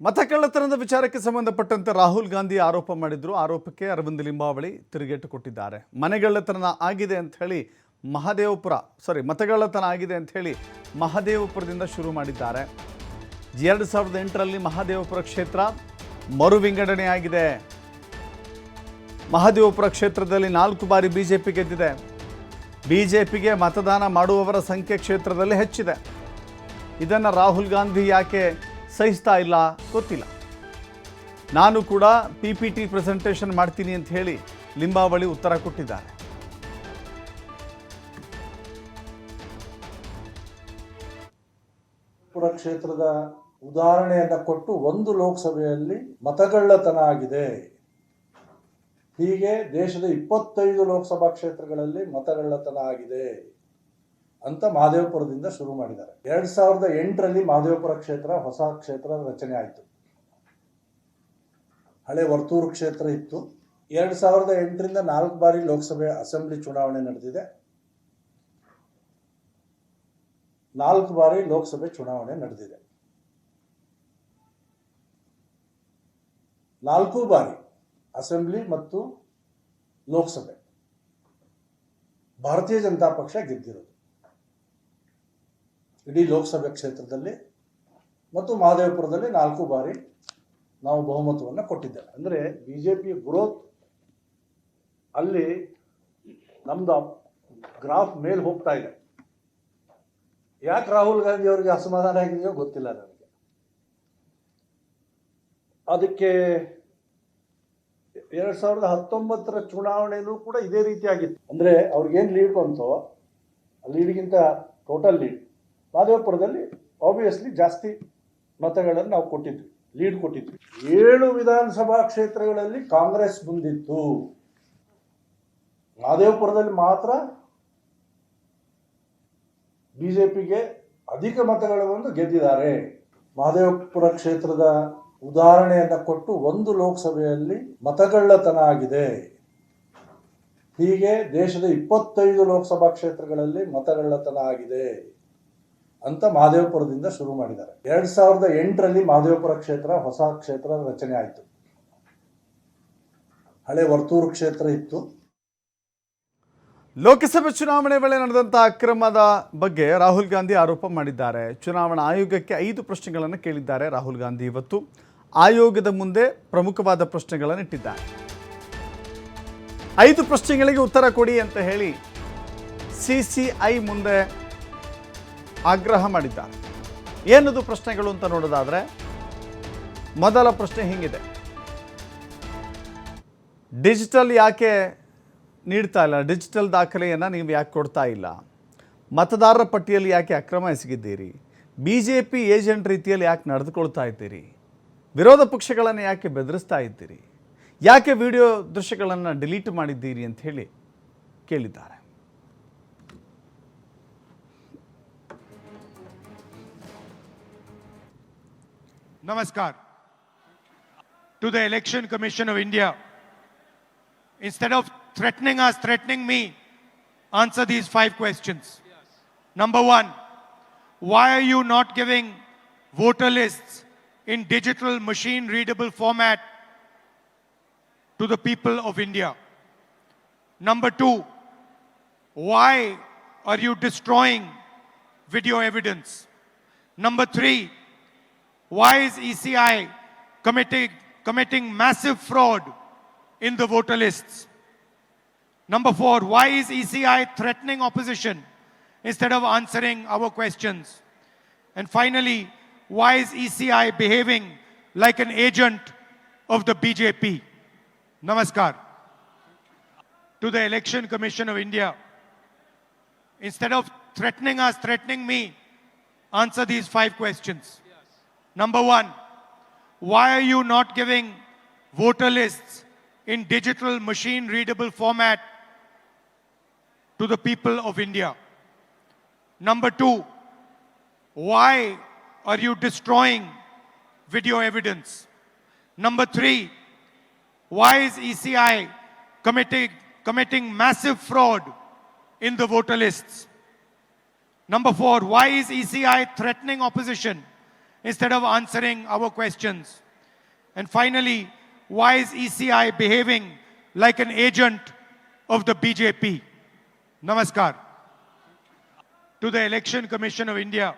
ಮತಕಳ್ಳತನದ ವಿಚಾರಕ್ಕೆ ಸಂಬಂಧಪಟ್ಟಂತೆ ರಾಹುಲ್ ಗಾಂಧಿ ಆರೋಪ ಮಾಡಿದ್ರು. ಆರೋಪಕ್ಕೆ ಅರವಿಂದ್ ಲಿಂಬಾವಳಿ ತಿರುಗೇಟು ಕೊಟ್ಟಿದ್ದಾರೆ. ಮನೆಗಳ್ಳತನ ಆಗಿದೆ ಅಂತ ಹೇಳಿ ಮಹದೇವಪುರ ಸಾರಿ ಮತಗಳ್ಳತನ ಆಗಿದೆ ಅಂತ ಹೇಳಿ ಮಹದೇವಪುರದಿಂದ ಶುರು ಮಾಡಿದ್ದಾರೆ. ಎರಡು ಸಾವಿರದ ಎಂಟರಲ್ಲಿ ಮಹದೇವಪುರ ಕ್ಷೇತ್ರ ಮರು ವಿಂಗಡಣೆ ಆಗಿದೆ. ಮಹದೇವಪುರ ಕ್ಷೇತ್ರದಲ್ಲಿ ನಾಲ್ಕು ಬಾರಿ ಬಿಜೆಪಿ ಗೆದ್ದಿದೆ. ಬಿಜೆಪಿಗೆ ಮತದಾನ ಮಾಡುವವರ ಸಂಖ್ಯೆ ಕ್ಷೇತ್ರದಲ್ಲಿ ಹೆಚ್ಚಿದೆ. ಇದನ್ನು ರಾಹುಲ್ ಗಾಂಧಿ ಯಾಕೆ ಸಹಿಸ್ತಾ ಇಲ್ಲ, ಗೊತ್ತಿಲ್ಲ. ನಾನು ಕೂಡ ಪಿ ಪಿ ಟಿ ಪ್ರೆಸೆಂಟೇಷನ್ ಮಾಡ್ತೀನಿ ಅಂತ ಹೇಳಿ ಲಿಂಬಾವಳಿ ಉತ್ತರ ಕೊಟ್ಟಿದ್ದಾರೆ. ಪುರ ಕ್ಷೇತ್ರದ ಉದಾಹರಣೆಯನ್ನು ಕೊಟ್ಟು ಒಂದು ಲೋಕಸಭೆಯಲ್ಲಿ ಮತಗಳ್ಳತನ ಆಗಿದೆ. ಹೀಗೆ ದೇಶದ ಇಪ್ಪತ್ತೈದು ಲೋಕಸಭಾ ಕ್ಷೇತ್ರಗಳಲ್ಲಿ ಮತಗಳ್ಳತನ ಆಗಿದೆ. ಅಂತ ಮಹದೇವಪುರದಿಂದ ಶುರು ಮಾಡಿದ್ದಾರೆ. ಎರಡ್ ಸಾವಿರದ ಎಂಟರಲ್ಲಿ ಮಹದೇವಪುರ ಕ್ಷೇತ್ರ ಹೊಸ ಕ್ಷೇತ್ರ ರಚನೆ ಆಯಿತು. ಹಳೆ ವರ್ತೂರು ಕ್ಷೇತ್ರ ಇತ್ತು. ಎರಡ್ ಸಾವಿರದ ಎಂಟರಿಂದ ನಾಲ್ಕು ಬಾರಿ ಲೋಕಸಭೆ ಅಸೆಂಬ್ಲಿ ಚುನಾವಣೆ ನಡೆದಿದೆ. ನಾಲ್ಕು ಬಾರಿ ಲೋಕಸಭೆ ಚುನಾವಣೆ ನಡೆದಿದೆ. ನಾಲ್ಕು ಬಾರಿ ಅಸೆಂಬ್ಲಿ ಮತ್ತು ಲೋಕಸಭೆ. ಭಾರತೀಯ ಜನತಾ ಪಕ್ಷ ಗೆದ್ದಿರೋದು. ಇಡೀ ಲೋಕಸಭೆ ಕ್ಷೇತ್ರದಲ್ಲಿ ಮತ್ತು ಮಹದೇವಪುರದಲ್ಲಿ ನಾಲ್ಕು ಬಾರಿ ನಾವು ಬಹುಮತವನ್ನು ಕೊಟ್ಟಿದ್ದೇವೆ. ಅಂದರೆ ಬಿ ಜೆ ಪಿ ಗ್ರೋತ್ ಅಲ್ಲಿ ನಮ್ದು ಗ್ರಾಫ್ ಮೇಲೆ ಹೋಗ್ತಾ ಇದೆ. ಯಾಕೆ ರಾಹುಲ್ ಗಾಂಧಿ ಅವರಿಗೆ ಅಸಮಾಧಾನ ಆಗಿದೆಯೋ ಗೊತ್ತಿಲ್ಲ ನನಗೆ ಅದಕ್ಕೆ ಎರಡ್ ಸಾವಿರದ ಹತ್ತೊಂಬತ್ತರ ಚುನಾವಣೆಯೂ ಕೂಡ ಇದೇ ರೀತಿಯಾಗಿತ್ತು ಅಂದ್ರೆ ಅವ್ರಿಗೇನು ಲೀಡ್ ಬಂತೋ ಲೀಡ್ಗಿಂತ ಟೋಟಲ್ ಲೀಡ್ ಮಾದೇವಪುರದಲ್ಲಿ ಆಬ್ವಿಯಸ್ಲಿ ಜಾಸ್ತಿ ಮತಗಳನ್ನು ನಾವು ಕೊಟ್ಟಿದ್ವಿ ಲೀಡ್ ಕೊಟ್ಟಿದ್ವಿ. ಏಳು ವಿಧಾನಸಭಾ ಕ್ಷೇತ್ರಗಳಲ್ಲಿ ಕಾಂಗ್ರೆಸ್ ಮುಂದಿತ್ತು ಮಾದೇವಪುರದಲ್ಲಿ ಮಾತ್ರ ಬಿಜೆಪಿಗೆ ಅಧಿಕ ಮತಗಳ ಒಂದು ಗೆದ್ದಿದ್ದಾರೆ. ಮಹದೇವಪುರ ಕ್ಷೇತ್ರದ ಉದಾಹರಣೆಯನ್ನು ಕೊಟ್ಟು ಒಂದು ಲೋಕಸಭೆಯಲ್ಲಿ ಮತಗಳ್ಳತನ ಆಗಿದೆ. ಹೀಗೆ ದೇಶದ ಇಪ್ಪತ್ತೈದು ಲೋಕಸಭಾ ಕ್ಷೇತ್ರಗಳಲ್ಲಿ ಮತಗಳ್ಳತನ ಆಗಿದೆ. ಅಂತ ಮಹದೇವಪುರದಿಂದ ಶುರು ಮಾಡಿದ್ದಾರೆ. ಎರಡ್ ಸಾವಿರದ ಎಂಟರಲ್ಲಿ ಮಹದೇವಪುರ ಕ್ಷೇತ್ರ ಹೊಸ ಕ್ಷೇತ್ರ ರಚನೆ ಆಯಿತು. ಹಳೆ ವರ್ತೂರು ಕ್ಷೇತ್ರ ಇತ್ತು. ಲೋಕಸಭೆ ಚುನಾವಣೆ ವೇಳೆ ನಡೆದಂತಹ ಅಕ್ರಮದ ಬಗ್ಗೆ ರಾಹುಲ್ ಗಾಂಧಿ ಆರೋಪ ಮಾಡಿದ್ದಾರೆ. ಚುನಾವಣಾ ಆಯೋಗಕ್ಕೆ ಐದು ಪ್ರಶ್ನೆಗಳನ್ನು ಕೇಳಿದ್ದಾರೆ ರಾಹುಲ್ ಗಾಂಧಿ ಇವತ್ತು. ಆಯೋಗದ ಮುಂದೆ ಪ್ರಮುಖವಾದ ಪ್ರಶ್ನೆಗಳನ್ನು ಇಟ್ಟಿದ್ದಾರೆ. ಐದು ಪ್ರಶ್ನೆಗಳಿಗೆ ಉತ್ತರ ಕೊಡಿ ಅಂತ ಹೇಳಿ ಸಿ ಸಿ ಐ ಮುಂದೆ ಆಗ್ರಹ ಮಾಡಿದ್ದಾರೆ. ಏನದು ಪ್ರಶ್ನೆಗಳು ಅಂತ ನೋಡೋದಾದ್ರೆ, ಮೊದಲ ಪ್ರಶ್ನೆ ಹಿಂಗಿದೆ. ಡಿಜಿಟಲ್ ಯಾಕೆ ನೀಡ್ತಾ ಇಲ್ಲ? ಡಿಜಿಟಲ್ ದಾಖಲೆಯನ್ನು ನೀವು ಯಾಕೆ ಕೊಡ್ತಾ ಇಲ್ಲ? ಮತದಾರರ ಪಟ್ಟಿಯಲ್ಲಿ ಯಾಕೆ ಅಕ್ರಮ ಎಸಗಿದ್ದೀರಿ? ಬಿ ಜೆ ಪಿ ಏಜೆಂಟ್ ರೀತಿಯಲ್ಲಿ ಯಾಕೆ ನಡೆದುಕೊಳ್ತಾ ಇದ್ದೀರಿ? ವಿರೋಧ ಪಕ್ಷಗಳನ್ನು ಯಾಕೆ ಬೆದರಿಸ್ತಾ ಇದ್ದೀರಿ? ಯಾಕೆ ವಿಡಿಯೋ ದೃಶ್ಯಗಳನ್ನು ಡಿಲೀಟ್ ಮಾಡಿದ್ದೀರಿ ಅಂತ ಹೇಳಿ ಕೇಳಿದ್ದಾರೆ. Namaskar. To the Election Commission of India, instead of threatening us, threatening me, answer these five questions. Number one, why are you not giving voter lists in digital machine readable format to the people of India? Number two, why are you destroying video evidence? Number three, why is ECI committing, committing massive fraud in the voter lists? Number four, why is ECI threatening opposition instead of answering our questions? And finally, why is ECI behaving like an agent of the BJP? Namaskar. To the Election Commission of India, instead of threatening us, threatening me, answer these five questions. Number one, why are you not giving voter lists in digital machine readable format to the people of India? Number two, why are you destroying video evidence? Number three, why is ECI committing, committing massive fraud in the voter lists? Number four, why is ECI threatening opposition instead of answering our questions? And finally, why is ECI behaving like an agent of the BJP? Namaskar. To the Election Commission of India,